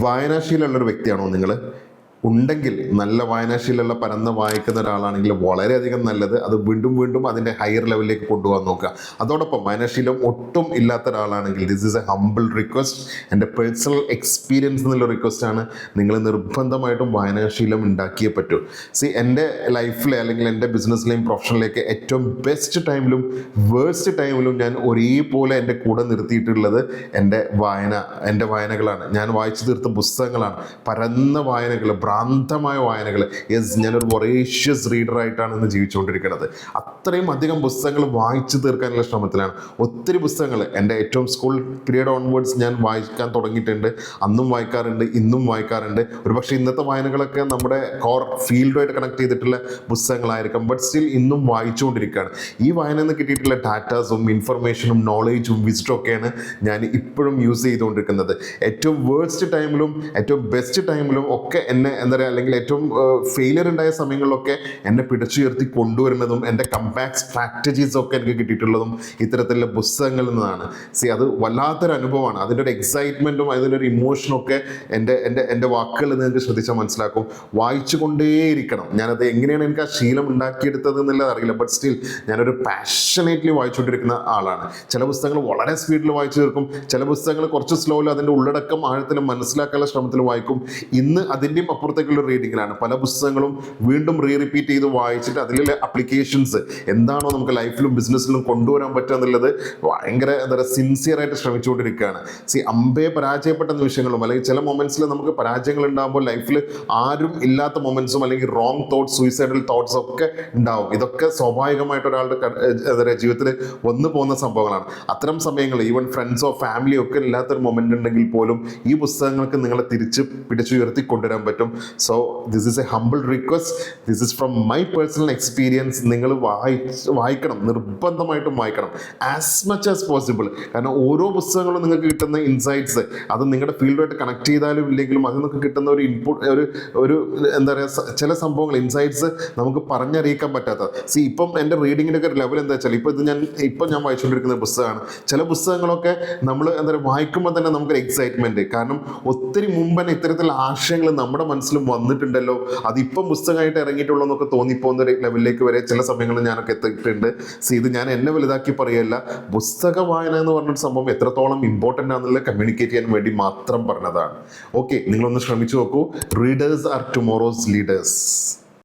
വായനാശീലമുള്ളൊരു വ്യക്തിയാണോ നിങ്ങൾ ഉണ്ടെങ്കിൽ നല്ല വായനാശീലമുള്ള പരന്ന് വായിക്കുന്ന ഒരാളാണെങ്കിൽ വളരെയധികം നല്ലത്. അത് വീണ്ടും വീണ്ടും അതിന്റെ ഹയർ ലെവലിലേക്ക് കൊണ്ടുപോകാൻ നോക്കുക. അതോടൊപ്പം വായനാശീലം ഒട്ടും ഇല്ലാത്ത ഒരാളാണെങ്കിൽ this is a humble request എന്റെ പേഴ്സണൽ എക്സ്പീരിയൻസ് എന്നുള്ള റിക്വസ്റ്റ് ആണ്. നിങ്ങൾ നിർബന്ധമായിട്ടും വായനാശീലം ഉണ്ടാക്കിയേ പറ്റൂ. സി എന്റെ ലൈഫിലെ അല്ലെങ്കിൽ എന്റെ ബിസിനസ്സിലെയും പ്രൊഫഷനിലേക്ക് ഏറ്റവും ബെസ്റ്റ് ടൈമിലും വേഴ്സ്റ്റ് ടൈമിലും ഞാൻ ഒരേപോലെ എന്റെ കൂടെ നിർത്തിയിട്ടുള്ളത് എന്റെ വായന എന്റെ വായനകളാണ്. ഞാൻ വായിച്ചു തീർത്ത പുസ്തകങ്ങളാണ്. പരന്ന വായനകൾ ഭ്രാന്തമായ വായനകൾ യെസ് ഞാനൊരു വൊറേഷ്യസ് റീഡറായിട്ടാണ് ഇന്ന് ജീവിച്ചുകൊണ്ടിരിക്കുന്നത്. അത്രയും അധികം പുസ്തകങ്ങൾ വായിച്ചു തീർക്കാനുള്ള ശ്രമത്തിലാണ്. ഒത്തിരി പുസ്തകങ്ങൾ എന്റെ ഏറ്റവും സ്കൂൾ പീരീഡ് ഓൺവേർഡ്സ് ഞാൻ വായിക്കാൻ തുടങ്ങിയിട്ടുണ്ട്. അന്നും വായിക്കാറുണ്ട് ഇന്നും വായിക്കാറുണ്ട്. ഒരുപക്ഷെ ഇന്നത്തെ വായനകളൊക്കെ നമ്മുടെ കോർ ഫീൽഡുമായിട്ട് കണക്ട് ചെയ്തിട്ടുള്ള പുസ്തകങ്ങളായിരിക്കും. ബട്ട് സ്റ്റിൽ ഇന്നും വായിച്ചുകൊണ്ടിരിക്കുകയാണ്. ഈ വായന നിന്ന് കിട്ടിയിട്ടുള്ള ഡാറ്റാസും ഇൻഫർമേഷനും നോളേജും വിസിറ്റും ഒക്കെയാണ് ഞാൻ ഇപ്പോഴും യൂസ് ചെയ്തുകൊണ്ടിരിക്കുന്നത്. ഏറ്റവും വേഴ്സ്റ്റ് ടൈമിലും ഏറ്റവും ബെസ്റ്റ് ടൈമിലും ഒക്കെ എന്നെ എന്താ പറയുക അല്ലെങ്കിൽ ഏറ്റവും ഫെയിലിയർ ഉണ്ടായ സമയങ്ങളിലൊക്കെ എന്നെ പിടിച്ചുയർത്തി കൊണ്ടുവരുന്നതും എന്റെ കമ്പാക്ട് സ്ട്രാറ്റജീസ് ഒക്കെ എനിക്ക് കിട്ടിയിട്ടുള്ളതും ഇത്തരത്തിലുള്ള പുസ്തകങ്ങളിൽ നിന്നാണ്. സി അത് വല്ലാത്തൊരു അനുഭവമാണ്. അതിന്റെ ഒരു എക്സൈറ്റ്മെന്റും അതിന്റെ ഒരു ഇമോഷനും ഒക്കെ എന്റെ എന്റെ എന്റെ വാക്കുകളിൽ നിങ്ങൾക്ക് ശ്രദ്ധിച്ചാൽ മനസ്സിലാക്കും. വായിച്ചു കൊണ്ടേയിരിക്കണം ഞാനത് എങ്ങനെയാണ് എനിക്ക് ആ ശീലം ഉണ്ടാക്കിയെടുത്തത് എന്നുള്ളത് അറിയില്ല. ബട്ട് സ്റ്റിൽ ഞാനൊരു പാഷനേറ്റ്ലി വായിച്ചുകൊണ്ടിരിക്കുന്ന ആളാണ്. ചില പുസ്തകങ്ങൾ വളരെ സ്പീഡിൽ വായിച്ചു തീർക്കും. ചില പുസ്തകങ്ങൾ കുറച്ച് സ്ലോയിൽ അതിന്റെ ഉള്ളടക്കം ആഴത്തിൽ മനസ്സിലാക്കാനുള്ള ശ്രമത്തിൽ വായിക്കും. ഇന്ന് അതിന്റെയും അപ്പുറത്തേക്കുള്ള റീഡിങ്ങിലാണ് പല പുസ്തകങ്ങളും വീണ്ടും റീ റിപ്പീറ്റ് ചെയ്ത് വായിച്ചിട്ട് അതിലുള്ള അപ്ലിക്കേഷൻസ് എന്താണോ നമുക്ക് ലൈഫിലും ബിസിനസ്സിലും കൊണ്ടുവരാൻ പറ്റുക എന്നുള്ളത് ഭയങ്കര എന്താ പറയുക സിൻസിയറായിട്ട് ശ്രമിച്ചുകൊണ്ടിരിക്കുകയാണ്. സി അമ്പയെ പരാജയപ്പെട്ട നിമിഷങ്ങളും അല്ലെങ്കിൽ ചില മൊമെന്റ്സിൽ നമുക്ക് പരാജയങ്ങൾ ഉണ്ടാകുമ്പോൾ ലൈഫിൽ ആരും ഇല്ലാത്ത മൊമെന്റ്സും അല്ലെങ്കിൽ റോങ് തോട്ട്സ് സൂയിസൈഡൽ തോട്ട്സ് ഒക്കെ ഉണ്ടാവും. ഇതൊക്കെ സ്വാഭാവികമായിട്ട് ഒരാളുടെ എന്താ പറയുക ജീവിതത്തിൽ വന്നു പോകുന്ന സംഭവങ്ങളാണ്. അത്തരം സമയങ്ങൾ ഈവൻ ഫ്രണ്ട്സോ ഫാമിലിയോ ഒക്കെ ഇല്ലാത്തൊരു മൊമെന്റ് ഉണ്ടെങ്കിൽ പോലും ഈ പുസ്തകങ്ങൾക്ക് നിങ്ങളെ തിരിച്ച് പിടിച്ചുയർത്തി കൊണ്ടുവരാൻ പറ്റും. So this is a humble request this is from my personal experience നിങ്ങൾ വായിച്ച് വായിക്കണം. നിർബന്ധമായിട്ടും വായിക്കണം. ആസ് മച്ച് ആസ് പോസിബിൾ കാരണം ഓരോ പുസ്തകങ്ങളും നിങ്ങൾക്ക് കിട്ടുന്ന ഇൻസൈറ്റ്സ് അത് നിങ്ങളുടെ ഫീൽഡുമായിട്ട് കണക്ട് ചെയ്താലും ഇല്ലെങ്കിലും അതിൽ നിന്നൊക്കെ കിട്ടുന്ന ഒരു ഇൻപുട്ട് ഒരു ഒരു എന്താ പറയുക ചില സംഭവങ്ങൾ ഇൻസൈറ്റ്സ് നമുക്ക് പറഞ്ഞറിയിക്കാൻ പറ്റാത്ത. സി ഇപ്പം എന്റെ റീഡിങ്ങിന്റെ ഒക്കെ ലെവൽ എന്താ വെച്ചാൽ ഇപ്പോൾ ഇത് ഞാൻ ഇപ്പം ഞാൻ വായിച്ചുകൊണ്ടിരിക്കുന്ന പുസ്തകമാണ്. ചില പുസ്തകങ്ങളൊക്കെ നമ്മൾ എന്താ പറയുക വായിക്കുമ്പോൾ തന്നെ നമുക്കൊരു എക്സൈറ്റ്മെന്റ് കാരണം ഒത്തിരി മുമ്പ് തന്നെ ഇത്തരത്തിലുള്ള ആശയങ്ങൾ നമ്മുടെ മനസ്സിലും വന്നിട്ടുണ്ടല്ലോ. അതിപ്പം പുസ്തകമായിട്ട് ഇറങ്ങിയിട്ടുള്ളൂ എന്നൊക്കെ തോന്നിപ്പോകുന്ന ഒരു ലെവലിലേക്ക് വരെ ചില സമയങ്ങളിൽ ഞാനൊക്കെ എത്തിയിട്ടുണ്ട്. സോ ഇത് ഞാൻ എന്നെ വലുതാക്കി പറയല്ല. പുസ്തക വായന എന്ന് പറഞ്ഞൊരു സംഭവം എത്രത്തോളം ഇമ്പോർട്ടന്റ് ആണെന്നുള്ള കമ്മ്യൂണിക്കേറ്റ് ചെയ്യാൻ വേണ്ടി മാത്രം പറഞ്ഞതാണ്. ഓക്കെ നിങ്ങളൊന്ന് ശ്രമിച്ചു നോക്കൂ. Readers R tomorrow's leaders